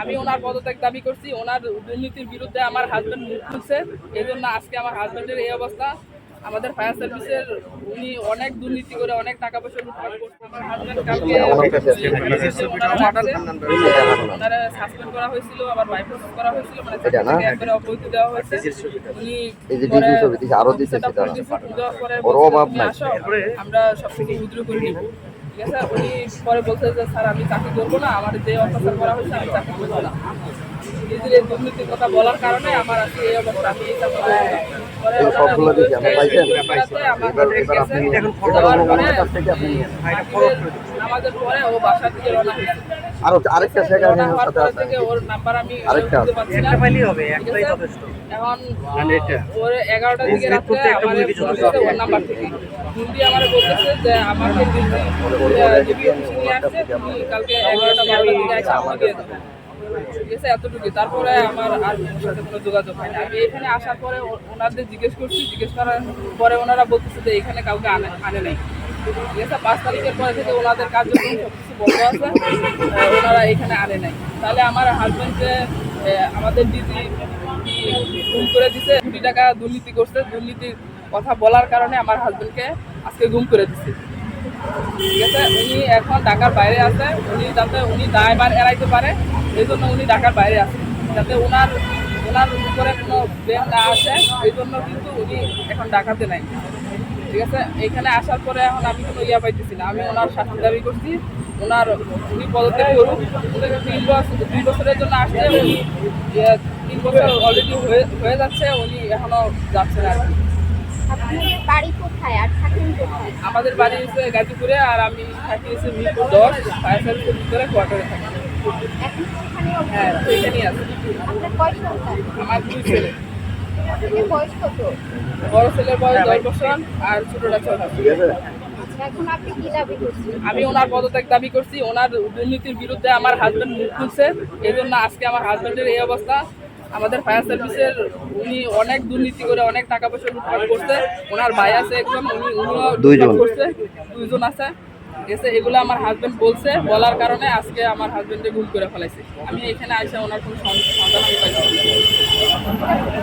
আমি ওনার পদত্যাগ দাবি করছি। ওনার দুর্নীতির বিরুদ্ধে আমার হাজবেন্ড মুখ খুলছে। এই জন্য আজকে আমার হাজবেন্ডের এই অবস্থা। আমাদের ফায়ার সার্ভিসের উনি অনেক দুর্নীতি করে অনেক টাকা পয়সা লুটপাট করছে। আমার হাজবেন্ড কালকে ওনারা সাসপেন্ড করা হয়েছিল আবার বাইপাস করা হয়েছিল। মানে একবারে অবৈধ দেওয়া হয়েছে। উনি এই যে ডিজি ছবি দিছে, আরও দিছে সেটা। ওর অভাব নাই। আমরা সব থেকে উইথড্র করে নিব। ঠিক আছে? উনি পরে বলছে যে, স্যার, আমি চাকরি করব না। আমার যে অত্যাচার করা হয়েছে, আমি চাকরি করব না। নিজের এই দুর্নীতির কথা বলার কারণে আমার আজকে এই অবস্থা। আমি এই চাকরি এই সবগুলো পাইছেন? এবার এবার আপনি কাছ থেকে রওনা হয়েছে। আরও আরেকটা শেখার সাথে আছে আরেকটা। একটা পাইলেই হবে, একটাই যথেষ্ট। এখন ওর এগারোটার দিকে রাত্রে আমার ওর নাম্বার থেকে। ফোন আমার বলতেছে যে আমাকে কালকে এগারোটা বারোটার দিকে আমাকে দিয়ে দেবে ঠিক আছে এতটুকু তারপরে আমার আর সাথে কোনো যোগাযোগ হয় না আমি এখানে আসার পরে ওনাদের জিজ্ঞেস করছি, জিজ্ঞেস করার পরে ওনারা বলতেছে যে এখানে কাউকে আনে আনে নাই। ঠিক পাঁচ তারিখের পরে থেকে ওনাদের কার্যক্রম সব বন্ধ আছে ওনারা এখানে আনে নাই। তাহলে আমার হাজব্যান্ডকে আমাদের দিদি গুম করে দিছে কোটি টাকা দুর্নীতি করছে, দুর্নীতির কথা বলার কারণে আমার হাজব্যান্ডকে আজকে গুম করে দিছে। ঠিক আছে, উনি এখন ঢাকার বাইরে আছে, উনি যাতে উনি দায়বার এড়াইতে পারে এই জন্য উনি ঢাকার বাইরে আছে যাতে ওনার ওনার উপরে কোনো ব্লেম না আসে এই জন্য কিন্তু উনি এখন ঢাকাতে নাই। ঠিক আছে? এখানে আসার পরে এখন আমি কোনো ইয়া পাইতেছি না। আমি ওনার শাস্তি দাবি করছি। ওনার উনি পদত্যাগ করুক। তিন বছর দুই বছরের জন্য আসছে উনি তিন বছর অলরেডি হয়ে হয়ে যাচ্ছে। উনি এখনও যাচ্ছে না আর কি। আমাদের বাড়ি হচ্ছে গাজীপুরে আর আমি থাকি হচ্ছে মিরপুর দশ ফায়ার সার্ভিসের ভিতরে কোয়ার্টারে থাকি। হ্যাঁ এখানেই আছে আপনার কয় সন্তান আমার দুই ছেলে। বয়স কত? বড় ছেলের বয়স দশ বছর আর ছোটটা ছয় বছর ঠিক আছে। এখন আপনি কি দাবি করছেন? আমি ওনার পদত্যাগ দাবি করছি। ওনার দুর্নীতির বিরুদ্ধে আমার হাজবেন্ড মুখ খুলছে। এই জন্য আজকে আমার হাজবেন্ডের এই অবস্থা। আমাদের ফায়ার সার্ভিসের উনি অনেক দুর্নীতি করে অনেক টাকা পয়সা লুটপাট করছে। ওনার ভাই আছে একজন উনি উনিও দুইজন। করছে। দুইজন আছে। আছে এগুলো আমার হাজব্যান্ড বলছে, বলার কারণে আজকে আমার হাজবেন্ডে ভুল করে ফেলাইছে আমি এখানে আসে ওনার কোনো সন্ধান আমি পাইছি।